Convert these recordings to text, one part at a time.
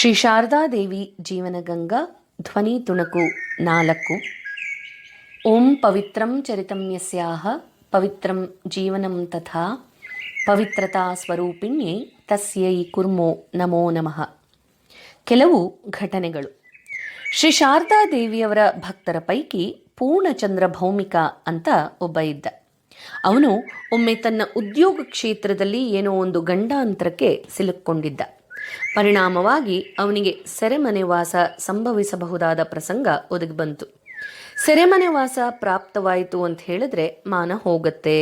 ಶ್ರೀ ಶಾರದಾದೇವಿ ಜೀವನಗಂಗಾ ಧ್ವನಿ ತುಣಕು ನಾಲ್ಕು. ಓಂ ಪವಿತ್ರಂ ಚರಿತಂ ಯಸ್ಯಾಹ, ಪವಿತ್ರಂ ಜೀವನಂ ತಥಾ, ಪವಿತ್ರತಾ ಸ್ವರೂಪಿಣ್ಯೆ ತಸ್ಯೈ ಕುರ್ಮೋ ನಮೋ ನಮಃ. ಕೆಲವು ಘಟನೆಗಳು. ಶ್ರೀ ಶಾರದಾದೇವಿಯವರ ಭಕ್ತರ ಪೈಕಿ ಪೂರ್ಣಚಂದ್ರ ಭೌಮಿಕ ಅಂತ ಒಬ್ಬ ಇದ್ದ. ಅವನು ಒಮ್ಮೆ ತನ್ನ ಉದ್ಯೋಗ ಕ್ಷೇತ್ರದಲ್ಲಿ ಏನೋ ಒಂದು ಗಂಡಾಂತರಕ್ಕೆ ಸಿಲುಕೊಂಡಿದ್ದ ಪರಿಣಾಮವಾಗಿ ಅವನಿಗೆ ಸೆರೆಮನೆ ವಾಸ ಸಂಭವಿಸಬಹುದಾದ ಪ್ರಸಂಗ ಒದಗಿ ಬಂತು. ಸೆರೆಮನೆ ವಾಸ ಪ್ರಾಪ್ತವಾಯಿತು ಅಂತ ಹೇಳಿದ್ರೆ ಮಾನ ಹೋಗುತ್ತೆ,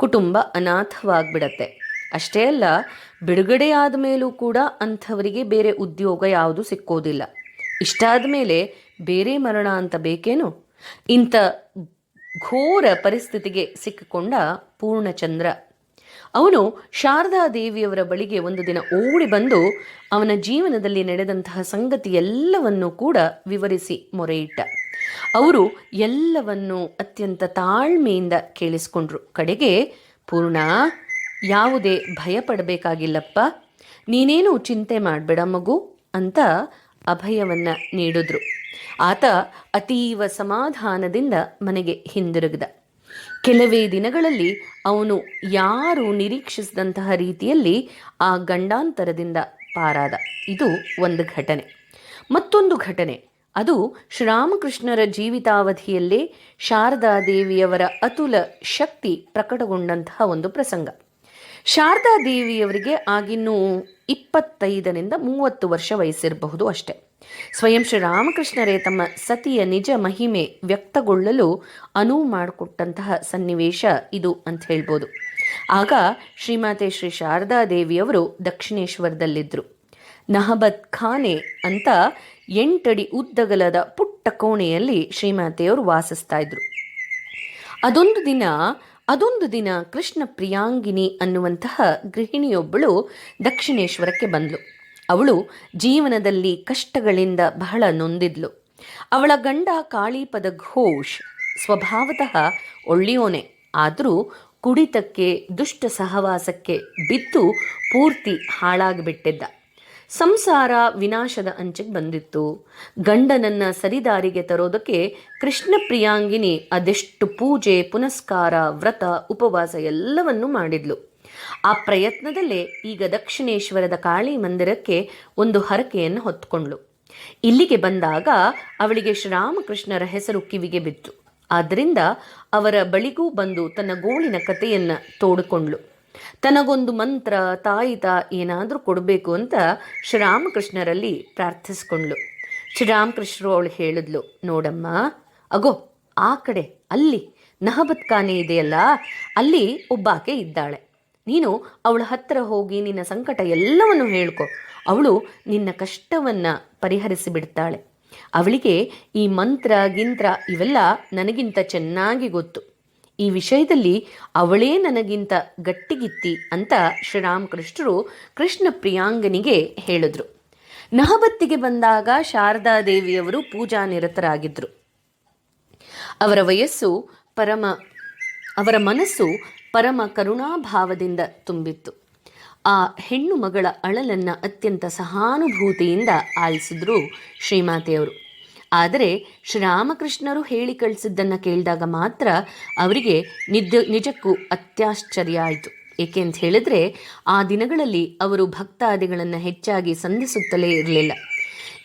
ಕುಟುಂಬ ಅನಾಥವಾಗ್ಬಿಡತ್ತೆ. ಅಷ್ಟೇ ಅಲ್ಲ, ಬಿಡುಗಡೆ ಆದ ಮೇಲೂ ಕೂಡ ಅಂಥವರಿಗೆ ಬೇರೆ ಉದ್ಯೋಗ ಯಾವುದು ಸಿಕ್ಕೋದಿಲ್ಲ. ಇಷ್ಟಾದ ಮೇಲೆ ಬೇರೆ ಮರಣ ಅಂತ ಬೇಕೇನು? ಇಂಥ ಘೋರ ಪರಿಸ್ಥಿತಿಗೆ ಸಿಕ್ಕಿಕೊಂಡ ಪೂರ್ಣಚಂದ್ರ ಅವನು ಶಾರದಾ ದೇವಿಯವರ ಬಳಿಗೆ ಒಂದು ದಿನ ಓಡಿ ಬಂದು ಅವನ ಜೀವನದಲ್ಲಿ ನಡೆದಂತಹ ಸಂಗತಿ ಎಲ್ಲವನ್ನೂ ಕೂಡ ವಿವರಿಸಿ ಮೊರೆಯಿಟ್ಟ. ಅವರು ಎಲ್ಲವನ್ನು ಅತ್ಯಂತ ತಾಳ್ಮೆಯಿಂದ ಕೇಳಿಸ್ಕೊಂಡ್ರು. ಕಡೆಗೆ, ಪೂರ್ಣ, ಯಾವುದೇ ಭಯ ಪಡಬೇಕಾಗಿಲ್ಲಪ್ಪ ನೀನೇನು ಚಿಂತೆ ಮಾಡಬೇಡ ಮಗು ಅಂತ ಅಭಯವನ್ನ ನೀಡಿದ್ರು. ಆತ ಅತೀವ ಸಮಾಧಾನದಿಂದ ಮನೆಗೆ ಹಿಂದಿರುಗಿದ. ಕೆಲವೇ ದಿನಗಳಲ್ಲಿ ಅವನು ಯಾರು ನಿರೀಕ್ಷಿಸಿದಂತಹ ರೀತಿಯಲ್ಲಿ ಆ ಗಂಡಾಂತರದಿಂದ ಪಾರಾದ. ಇದು ಒಂದು ಘಟನೆ. ಮತ್ತೊಂದು ಘಟನೆ. ಅದು ಶ್ರೀರಾಮಕೃಷ್ಣರ ಜೀವಿತಾವಧಿಯಲ್ಲೇ ಶಾರದಾ ದೇವಿಯವರ ಅತುಲ ಶಕ್ತಿ ಪ್ರಕಟಗೊಂಡಂತಹ ಒಂದು ಪ್ರಸಂಗ. ಶಾರದಾ ದೇವಿಯವರಿಗೆ ಆಗಿನ್ನೂ ಇಪ್ಪತ್ತೈದರಿಂದ ಮೂವತ್ತು ವರ್ಷ ವಯಸ್ಸಿರಬಹುದು ಅಷ್ಟೆ. ಸ್ವಯಂ ಶ್ರೀರಾಮಕೃಷ್ಣರೇ ತಮ್ಮ ಸತಿಯ ನಿಜ ಮಹಿಮೆ ವ್ಯಕ್ತಗೊಳ್ಳಲು ಅನುವು ಮಾಡಿಕೊಟ್ಟಂತಹ ಸನ್ನಿವೇಶ ಇದು ಅಂತ ಹೇಳ್ಬೋದು. ಆಗ ಶ್ರೀಮಾತೆ ಶ್ರೀ ಶಾರದಾ ದೇವಿಯವರು ದಕ್ಷಿಣೇಶ್ವರದಲ್ಲಿದ್ದರು ನಹಬತ್ ಖಾನೆ ಅಂತ ಎಂಟಡಿ ಉದ್ದಗಲದ ಪುಟ್ಟ ಕೋಣೆಯಲ್ಲಿ ಶ್ರೀಮಾತೆಯವರು ವಾಸಿಸ್ತಾ ಇದ್ರು. ಅದೊಂದು ದಿನ ಅದೊಂದು ದಿನ ಕೃಷ್ಣ ಪ್ರಿಯಾಂಗಿನಿ ಅನ್ನುವಂತಹ ಗೃಹಿಣಿಯೊಬ್ಬಳು ದಕ್ಷಿಣೇಶ್ವರಕ್ಕೆ ಬಂದ್ಲು. ಅವಳು ಜೀವನದಲ್ಲಿ ಕಷ್ಟಗಳಿಂದ ಬಹಳ ನೊಂದಿದ್ಲು. ಅವಳ ಗಂಡ ಕಾಳೀಪದ ಘೋಷ್ ಸ್ವಭಾವತಃ ಒಳ್ಳೆಯೋನೆ ಆದರೂ ಕುಡಿತಕ್ಕೆ, ದುಷ್ಟ ಸಹವಾಸಕ್ಕೆ ಬಿದ್ದು ಪೂರ್ತಿ ಹಾಳಾಗಿಬಿಟ್ಟಿದ್ದ. ಸಂಸಾರ ವಿನಾಶದ ಅಂಚಿಗೆ ಬಂದಿತ್ತು. ಗಂಡನನ್ನ ಸರಿದಾರಿಗೆ ತರೋದಕ್ಕೆ ಕೃಷ್ಣ ಪ್ರಿಯಾಂಗಿನಿ ಅದೆಷ್ಟು ಪೂಜೆ, ಪುನಸ್ಕಾರ, ವ್ರತ, ಉಪವಾಸ ಎಲ್ಲವನ್ನೂ ಮಾಡಿದ್ಲು. ಆ ಪ್ರಯತ್ನದಲ್ಲೇ ಈಗ ದಕ್ಷಿಣೇಶ್ವರದ ಕಾಳಿ ಮಂದಿರಕ್ಕೆ ಒಂದು ಹರಕೆಯನ್ನು ಹೊತ್ಕೊಂಡ್ಳು. ಇಲ್ಲಿಗೆ ಬಂದಾಗ ಅವಳಿಗೆ ಶ್ರೀರಾಮಕೃಷ್ಣರ ಹೆಸರು ಕಿವಿಗೆ ಬಿತ್ತು. ಆದ್ದರಿಂದ ಅವರ ಬಳಿಗೂ ಬಂದು ತನ್ನ ಗೋಳಿನ ಕಥೆಯನ್ನು ತೋಡಿಕೊಂಡ್ಳು. ತನಗೊಂದು ಮಂತ್ರ, ತಾಯಿತ ಏನಾದರೂ ಕೊಡಬೇಕು ಅಂತ ಶ್ರೀರಾಮಕೃಷ್ಣರಲ್ಲಿ ಪ್ರಾರ್ಥಿಸ್ಕೊಂಡ್ಳು. ಶ್ರೀರಾಮಕೃಷ್ಣರು ಅವಳು ಹೇಳಿದ್ಲು, ನೋಡಮ್ಮ, ಅಗೋ, ಆ ಕಡೆ, ಅಲ್ಲಿ ನಹಬತ್ ಖಾನೆ ಇದೆಯಲ್ಲ, ಅಲ್ಲಿ ಒಬ್ಬಾಕೆ ಇದ್ದಾಳೆ. ನೀನು ಅವಳ ಹತ್ತಿರ ಹೋಗಿ ನಿನ್ನ ಸಂಕಟ ಎಲ್ಲವನ್ನು ಹೇಳ್ಕೊ. ಅವಳು ನಿನ್ನ ಕಷ್ಟವನ್ನ ಪರಿಹರಿಸಿ ಬಿಡ್ತಾಳೆ ಅವಳಿಗೆ ಈ ಮಂತ್ರ, ಗಿಂತ್ರ ಇವೆಲ್ಲ ನನಗಿಂತ ಚೆನ್ನಾಗಿ ಗೊತ್ತು. ಈ ವಿಷಯದಲ್ಲಿ ಅವಳೇ ನನಗಿಂತ ಗಟ್ಟಿಗಿತ್ತಿ ಅಂತ ಶ್ರೀರಾಮಕೃಷ್ಣರು ಕೃಷ್ಣ ಪ್ರಿಯಾಂಗನಿಗೆ ಹೇಳಿದ್ರು. ನಹಬತ್ತಿಗೆ ಬಂದಾಗ ಶಾರದಾದೇವಿಯವರು ಪೂಜಾ ನಿರತರಾಗಿದ್ದರು ಅವರ ವಯಸ್ಸು ಪರಮ, ಅವರ ಮನಸ್ಸು ಪರಮ ಕರುಣಾಭಾವದಿಂದ ತುಂಬಿತ್ತು. ಆ ಹೆಣ್ಣು ಮಗಳ ಅಳಲನ್ನು ಅತ್ಯಂತ ಸಹಾನುಭೂತಿಯಿಂದ ಆಲಿಸಿದ್ರು ಶ್ರೀಮಾತೆಯವರು. ಆದರೆ ಶ್ರೀರಾಮಕೃಷ್ಣರು ಹೇಳಿ ಕಳಿಸಿದ್ದನ್ನು ಕೇಳಿದಾಗ ಮಾತ್ರ ಅವರಿಗೆ ನಿದ್ಯ ನಿಜಕ್ಕೂ ಅತ್ಯಾಶ್ಚರ್ಯ ಆಯಿತು. ಏಕೆ ಅಂತ ಹೇಳಿದ್ರೆ ಆ ದಿನಗಳಲ್ಲಿ ಅವರು ಭಕ್ತಾದಿಗಳನ್ನು ಹೆಚ್ಚಾಗಿ ಸಂಧಿಸುತ್ತಲೇ ಇರಲಿಲ್ಲ.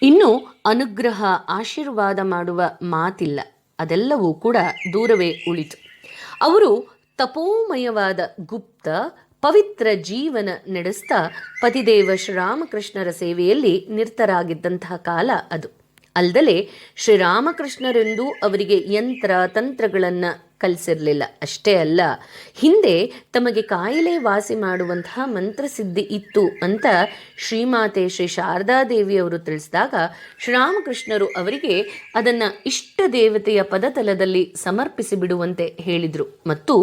ಇನ್ನು ಅನುಗ್ರಹ, ಆಶೀರ್ವಾದ ಮಾಡುವ ಮಾತಿಲ್ಲ. ಅದೆಲ್ಲವೂ ಕೂಡ ದೂರವೇ ಉಳಿತು. ಅವರು ತಪೋಮಯವಾದ ಗುಪ್ತ ಪವಿತ್ರ ಜೀವನ ನಡೆಸ್ತಾ ಪತಿದೇವ ಶ್ರೀರಾಮಕೃಷ್ಣರ ಸೇವೆಯಲ್ಲಿ ನಿರತರಾಗಿದ್ದಂತಹ ಕಾಲ ಅದು. ಅಲ್ಲದೆ ಶ್ರೀರಾಮಕೃಷ್ಣರೆಂದು ಅವರಿಗೆ ಯಂತ್ರ ತಂತ್ರಗಳನ್ನು ಕಲಿಸಿರಲಿಲ್ಲ. ಅಷ್ಟೇ ಅಲ್ಲ, ಹಿಂದೆ ತಮಗೆ ಕಾಯಿಲೆ ವಾಸಿ ಮಾಡುವಂತಹ ಮಂತ್ರಸಿದ್ಧಿ ಇತ್ತು ಅಂತ ಶ್ರೀಮಾತೆ ಶ್ರೀ ಶಾರದಾದೇವಿಯವರು ತಿಳಿಸಿದಾಗ ಶ್ರೀರಾಮಕೃಷ್ಣರು ಅವರಿಗೆ ಅದನ್ನು ಇಷ್ಟ ದೇವತೆಯ ಪದತಲದಲ್ಲಿ ಸಮರ್ಪಿಸಿ ಬಿಡುವಂತೆ ಹೇಳಿದರು. ಮತ್ತು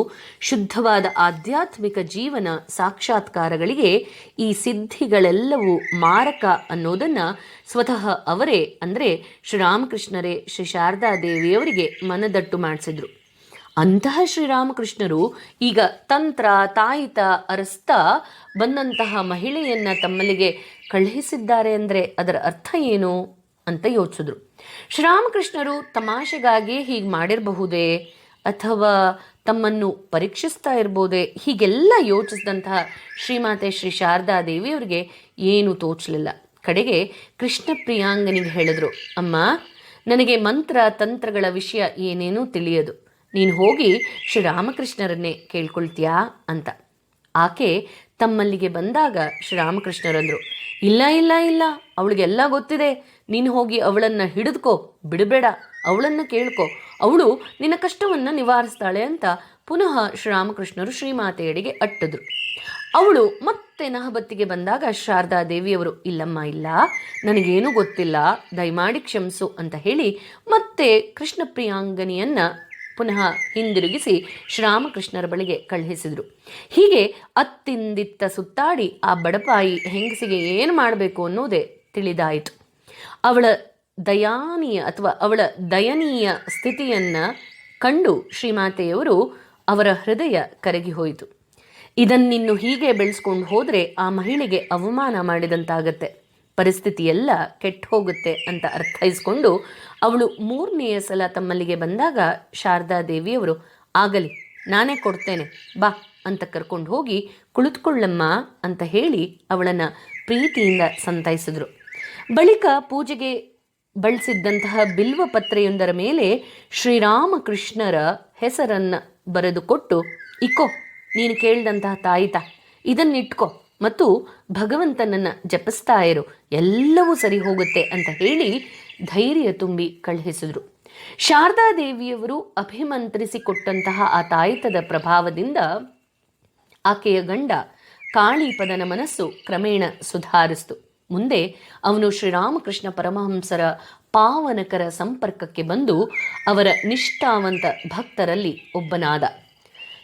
ಶುದ್ಧವಾದ ಆಧ್ಯಾತ್ಮಿಕ ಜೀವನ ಸಾಕ್ಷಾತ್ಕಾರಗಳಿಗೆ ಈ ಸಿದ್ಧಿಗಳೆಲ್ಲವೂ ಮಾರಕ ಅನ್ನೋದನ್ನು ಸ್ವತಃ ಅವರೇ, ಅಂದರೆ ಶ್ರೀರಾಮಕೃಷ್ಣರೇ ಶ್ರೀ ಶಾರದಾ ದೇವಿಯವರಿಗೆ ಮನದಟ್ಟು ಮಾಡಿಸಿದ್ರು. ಅಂತಹ ಶ್ರೀರಾಮಕೃಷ್ಣರು ಈಗ ತಂತ್ರ, ತಾಯಿತ, ಅರಸ್ತ ಬಂದಂತಹ ಮಹಿಳೆಯನ್ನು ತಮ್ಮಲ್ಲಿಗೆ ಕಳುಹಿಸಿದ್ದಾರೆ ಅಂದರೆ ಅದರ ಅರ್ಥ ಏನು ಅಂತ ಯೋಚಿಸಿದ್ರು. ಶ್ರೀರಾಮಕೃಷ್ಣರು ತಮಾಷೆಗಾಗಿ ಹೀಗೆ ಮಾಡಿರಬಹುದೇ ಅಥವಾ ತಮ್ಮನ್ನು ಪರೀಕ್ಷಿಸ್ತಾ ಇರ್ಬೋದೇ? ಹೀಗೆಲ್ಲ ಯೋಚಿಸಿದಂತಹ ಶ್ರೀಮಾತೆ ಶ್ರೀ ಶಾರದಾ ದೇವಿಯವರಿಗೆ ಏನು ತೋಚಲಿಲ್ಲ. ಕಡೆಗೆ ಕೃಷ್ಣ ಪ್ರಿಯಾಂಗನಿಗೆ ಹೇಳಿದ್ರು, ಅಮ್ಮ, ನನಗೆ ಮಂತ್ರ, ತಂತ್ರಗಳ ವಿಷಯ ಏನೇನೂ ತಿಳಿಯದು. ನೀನು ಹೋಗಿ ಶ್ರೀರಾಮಕೃಷ್ಣರನ್ನೇ ಕೇಳ್ಕೊಳ್ತೀಯಾ ಅಂತ. ಆಕೆ ತಮ್ಮಲ್ಲಿಗೆ ಬಂದಾಗ ಶ್ರೀರಾಮಕೃಷ್ಣರಂದರು, ಇಲ್ಲ ಇಲ್ಲ ಇಲ್ಲ, ಅವಳಿಗೆಲ್ಲ ಗೊತ್ತಿದೆ. ನೀನು ಹೋಗಿ ಅವಳನ್ನು ಹಿಡಿದುಕೋ, ಬಿಡಬೇಡ, ಅವಳನ್ನು ಕೇಳ್ಕೊ. ಅವಳು ನಿನ್ನ ಕಷ್ಟವನ್ನು ನಿವಾರಿಸ್ತಾಳೆ ಅಂತ ಪುನಃ ಶ್ರೀರಾಮಕೃಷ್ಣರು ಶ್ರೀಮಾತೆಯಡಿಗೆ ಅಟ್ಟಿದ್ರು. ಅವಳು ಮತ್ತೆ ನಹಬತ್ತಿಗೆ ಬಂದಾಗ ಶಾರದಾ ದೇವಿಯವರು ಇಲ್ಲಮ್ಮ, ಇಲ್ಲ, ನನಗೇನು ಗೊತ್ತಿಲ್ಲ, ದಯಮಾಡಿ ಕ್ಷಮಿಸು ಅಂತ ಹೇಳಿ ಮತ್ತೆ ಕೃಷ್ಣ ಪ್ರಿಯಾಂಗನಿಯನ್ನ ಪುನಃ ಹಿಂದಿರುಗಿಸಿ ಶ್ರೀರಾಮಕೃಷ್ಣರ ಬಳಿಗೆ ಕಳುಹಿಸಿದರು. ಹೀಗೆ ಅತ್ತಿಂದಿತ್ತ ಸುತ್ತಾಡಿ ಆ ಬಡಪಾಯಿ ಹೆಂಗಸಿಗೆ ಏನು ಮಾಡಬೇಕು ಅನ್ನೋದೇ ತಿಳಿದಾಯಿತು. ಅವಳ ದಯಾನೀಯ ಅಥವಾ ಅವಳ ದಯನೀಯ ಸ್ಥಿತಿಯನ್ನು ಕಂಡು ಶ್ರೀಮಾತೆಯವರು ಅವರ ಹೃದಯ ಕರಗಿ ಹೋಯಿತು. ಇದನ್ನಿನ್ನು ಹೀಗೆ ಬೆಳೆಸ್ಕೊಂಡು ಹೋದರೆ ಆ ಮಹಿಳೆಗೆ ಅವಮಾನ ಮಾಡಿದಂತಾಗತ್ತೆ. ಪರಿಸ್ಥಿತಿ ಎಲ್ಲ ಕೆಟ್ಟ ಹೋಗುತ್ತೆ ಅಂತ ಅರ್ಥೈಸ್ಕೊಂಡು ಅವಳು ಮೂರನೆಯ ಸಲ ತಮ್ಮಲ್ಲಿಗೆ ಬಂದಾಗ ಶಾರದಾ ದೇವಿಯವರು, ಆಗಲಿ, ನಾನೇ ಕೊಡ್ತೇನೆ, ಬಾ ಅಂತ ಕರ್ಕೊಂಡು ಹೋಗಿ, ಕುಳಿತುಕೊಳ್ಳಮ್ಮ ಅಂತ ಹೇಳಿ ಅವಳನ್ನು ಪ್ರೀತಿಯಿಂದ ಸಂತೈಸಿದ್ರು. ಬಳಿಕ ಪೂಜೆಗೆ ಬಳಸಿದ್ದಂತಹ ಬಿಲ್ವ ಪತ್ರೆಯೊಂದರ ಮೇಲೆ ಶ್ರೀರಾಮಕೃಷ್ಣರ ಹೆಸರನ್ನು ಬರೆದುಕೊಟ್ಟು, ಇಕೋ, ನೀನು ಕೇಳಿದಂತಹ ತಾಯಿತ, ಇದನ್ನಿಟ್ಕೋ ಮತ್ತು ಭಗವಂತನನ್ನು ಜಪಿಸ್ತಾ ಇರು. ಎಲ್ಲವೂ ಸರಿ ಹೋಗುತ್ತೆ ಅಂತ ಹೇಳಿ ಧೈರ್ಯ ತುಂಬಿ ಕಳುಹಿಸಿದ್ರು. ಶಾರದಾ ದೇವಿಯವರು ಅಭಿಮಂತ್ರಿಸಿಕೊಟ್ಟಂತಹ ಆ ತಾಯಿತದ ಪ್ರಭಾವದಿಂದ ಆಕೆಯ ಗಂಡ ಕಾಳಿಪದನ ಮನಸ್ಸು ಕ್ರಮೇಣ ಸುಧಾರಿಸ್ತು. ಮುಂದೆ ಅವನು ಶ್ರೀರಾಮಕೃಷ್ಣ ಪರಮಹಂಸರ ಪಾವನಕರ ಸಂಪರ್ಕಕ್ಕೆ ಬಂದು ಅವರ ನಿಷ್ಠಾವಂತ ಭಕ್ತರಲ್ಲಿ ಒಬ್ಬನಾದ.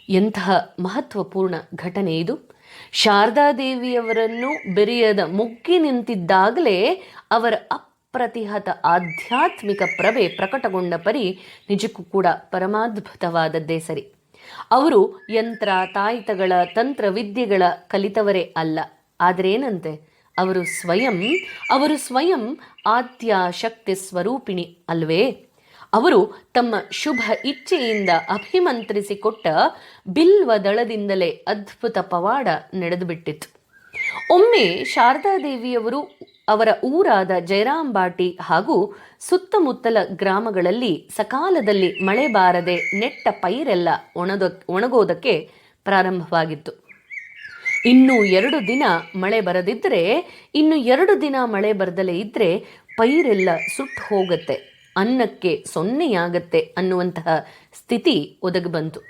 ಎಂತಹ ಮಹತ್ವಪೂರ್ಣ ಘಟನೆ ಇದು. ಶಾರದಾದೇವಿಯವರನ್ನು ಬೆರೆಯದ ಮುಗ್ಗಿ ನಿಂತಿದ್ದಾಗಲೇ ಅವರ ಅಪ್ರತಿಹತ ಆಧ್ಯಾತ್ಮಿಕ ಪ್ರಭೆ ಪ್ರಕಟಗೊಂಡ ಪರಿ ನಿಜಕ್ಕೂ ಕೂಡ ಪರಮಾದ್ಭುತವಾದದ್ದೇ ಸರಿ. ಅವರು ಯಂತ್ರ ತಾಯಿತಗಳ ತಂತ್ರ ವಿದ್ಯೆಗಳ ಕಲಿತವರೇ ಅಲ್ಲ. ಆದರೇನಂತೆ? ಅವರು ಸ್ವಯಂ ಅವರು ಸ್ವಯಂ ಆದ್ಯ ಶಕ್ತಿ ಸ್ವರೂಪಿಣಿ ಅಲ್ವೇ? ಅವರು ತಮ್ಮ ಶುಭ ಇಚ್ಛೆಯಿಂದ ಅಭಿಮಂತ್ರಿಸಿಕೊಟ್ಟ ಬಿಲ್ವ ದಳದಿಂದಲೇ ಅದ್ಭುತ ಪವಾಡ ನಡೆದುಬಿಟ್ಟಿತ್ತು ಒಮ್ಮೆ ಶಾರದಾದೇವಿಯವರು ಅವರ ಊರಾದ ಜಯರಾಂಬಾಟಿ ಹಾಗೂ ಸುತ್ತಮುತ್ತಲ ಗ್ರಾಮಗಳಲ್ಲಿ ಸಕಾಲದಲ್ಲಿ ಮಳೆ ಬಾರದೆ ನೆಟ್ಟ ಪೈರೆಲ್ಲ ಒಣದ, ಒಣಗೋದಕ್ಕೆ ಪ್ರಾರಂಭವಾಗಿತ್ತು. ಇನ್ನು ಎರಡು ದಿನ ಮಳೆ ಬರದಿದ್ದರೆ ಇನ್ನು ಎರಡು ದಿನ ಮಳೆ ಬರದಲೇ ಇದ್ದರೆ ಪೈರೆಲ್ಲ ಸುಟ್ಟು ಹೋಗುತ್ತೆ. ಅನ್ನಕ್ಕೆ ಸೊನ್ನೆಯಾಗತ್ತೆ ಅನ್ನುವಂತಹ ಸ್ಥಿತಿ ಒದಗಿ ಬಂತು.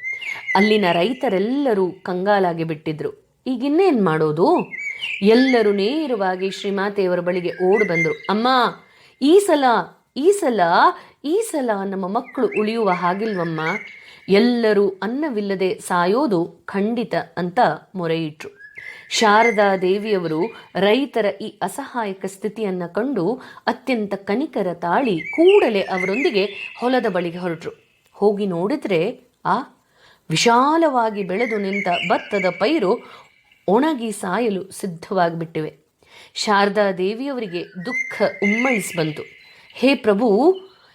ಅಲ್ಲಿನ ರೈತರೆಲ್ಲರೂ ಕಂಗಾಲಾಗಿ ಬಿಟ್ಟಿದ್ರು. ಈಗ ಇನ್ನೇನು ಮಾಡೋದು? ಎಲ್ಲರೂ ನೇರವಾಗಿ ಶ್ರೀಮಾತೆಯವರ ಬಳಿಗೆ ಓಡಿ ಬಂದರು. ಅಮ್ಮ, ಈ ಸಲ ಈ ಸಲ ಈ ಸಲ ನಮ್ಮ ಮಕ್ಕಳು ಉಳಿಯುವ ಹಾಗಿಲ್ವಮ್ಮ? ಎಲ್ಲರೂ ಅನ್ನವಿಲ್ಲದೆ ಸಾಯೋದು ಖಂಡಿತ ಅಂತ ಮೊರೆಯಿಟ್ರು ಶಾರದಾ ದೇವಿಯವರು ರೈತರ ಈ ಅಸಹಾಯಕ ಸ್ಥಿತಿಯನ್ನು ಕಂಡು ಅತ್ಯಂತ ಕನಿಕರ ತಾಳಿ ಕೂಡಲೇ ಅವರೊಂದಿಗೆ ಹೊಲದ ಬಳಿಗೆ ಹೊರಟರು. ಹೋಗಿ ನೋಡಿದ್ರೆ ಆ ವಿಶಾಲವಾಗಿ ಬೆಳೆದು ನಿಂತ ಭತ್ತದ ಪೈರು ಒಣಗಿ ಸಾಯಲು ಸಿದ್ಧವಾಗಿಬಿಟ್ಟಿವೆ. ಶಾರದಾ ದೇವಿಯವರಿಗೆ ದುಃಖ ಉಮ್ಮಳಿಸಿ ಬಂತು. ಹೇ ಪ್ರಭು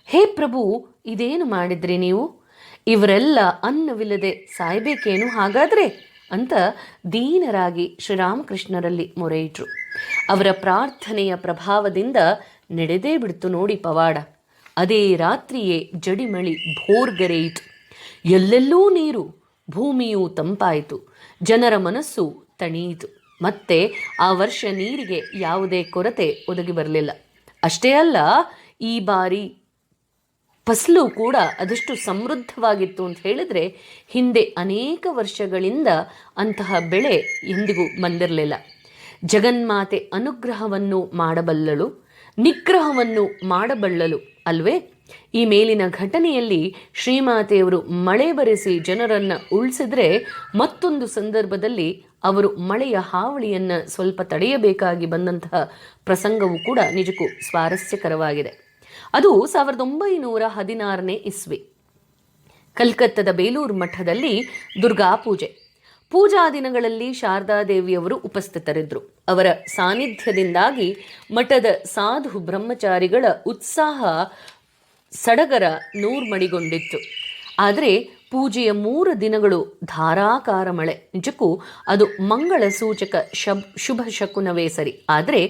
ಹೇ ಪ್ರಭು, ಇದೇನು ಮಾಡಿದ್ರಿ ನೀವು? ಇವರೆಲ್ಲ ಅನ್ನವಿಲ್ಲದೆ ಸಾಯ್ಬೇಕೇನು? ಹಾಗಾದ್ರೆ ಅಂತ ದೀನರಾಗಿ ಶ್ರೀರಾಮಕೃಷ್ಣರಲ್ಲಿ ಮೊರೆಯಿಟ್ರು. ಅವರ ಪ್ರಾರ್ಥನೆಯ ಪ್ರಭಾವದಿಂದ ನಡೆದೇ ಬಿಡ್ತು ನೋಡಿ ಪವಾಡ. ಅದೇ ರಾತ್ರಿಯೇ ಜಡಿಮಳಿ ಭೋರ್ಗರೆಯಿತು. ಎಲ್ಲೆಲ್ಲೂ ನೀರು, ಭೂಮಿಯೂ ತಂಪಾಯಿತು. ಜನರ ಮನಸ್ಸು ತಣಿಯಿತು. ಮತ್ತೆ ಆ ವರ್ಷ ನೀರಿಗೆ ಯಾವುದೇ ಕೊರತೆ ಒದಗಿ ಬರಲಿಲ್ಲ. ಅಷ್ಟೇ ಅಲ್ಲ, ಈ ಬಾರಿ ಫಸಲು ಕೂಡ ಅದಷ್ಟು ಸಮೃದ್ಧವಾಗಿತ್ತು ಅಂತ ಹೇಳಿದ್ರೆ ಹಿಂದೆ ಅನೇಕ ವರ್ಷಗಳಿಂದ ಅಂತಹ ಬೆಳೆ ಎಂದಿಗೂ ಬಂದಿರಲಿಲ್ಲ. ಜಗನ್ಮಾತೆ ಅನುಗ್ರಹವನ್ನು ಮಾಡಬಲ್ಲಳು, ನಿಗ್ರಹವನ್ನು ಮಾಡಬಲ್ಲಳು ಅಲ್ವೇ? ಈ ಮೇಲಿನ ಘಟನೆಯಲ್ಲಿ ಶ್ರೀಮಾತೆಯವರು ಮಳೆ ಬರೆಸಿ ಜನರನ್ನು ಉಳಿಸಿದ್ರೆ ಮತ್ತೊಂದು ಸಂದರ್ಭದಲ್ಲಿ ಅವರು ಮಳೆಯ ಹಾವಳಿಯನ್ನು ಸ್ವಲ್ಪ ತಡೆಯಬೇಕಾಗಿ ಬಂದಂತಹ ಪ್ರಸಂಗವು ಕೂಡ ನಿಜಕ್ಕೂ ಸ್ವಾರಸ್ಯಕರವಾಗಿದೆ. ಅದು ಸಾವಿರದ ಒಂಬೈನೂರ ಹದಿನಾರನೇ ಇಸ್ವಿ. ಕಲ್ಕತ್ತದ ಬೇಲೂರು ಮಠದಲ್ಲಿ ದುರ್ಗಾ ಪೂಜೆ. ಪೂಜಾ ದಿನಗಳಲ್ಲಿ ಶಾರದಾದೇವಿಯವರು ಉಪಸ್ಥಿತರಿದ್ದರು. ಅವರ ಸಾನ್ನಿಧ್ಯದಿಂದಾಗಿ ಮಠದ ಸಾಧು ಬ್ರಹ್ಮಚಾರಿಗಳ ಉತ್ಸಾಹ ಸಡಗರ ನೂರ್ಮಡಿಗೊಂಡಿತ್ತು. ಆದರೆ ಪೂಜೆಯ ಮೂರು ದಿನಗಳು ಧಾರಾಕಾರ ಮಳೆ. ನಿಜಕ್ಕೂ ಅದು ಮಂಗಳ ಸೂಚಕ ಶಬ್, ಶುಭ ಶಕುನವೇ ಸರಿ. ಆದರೆ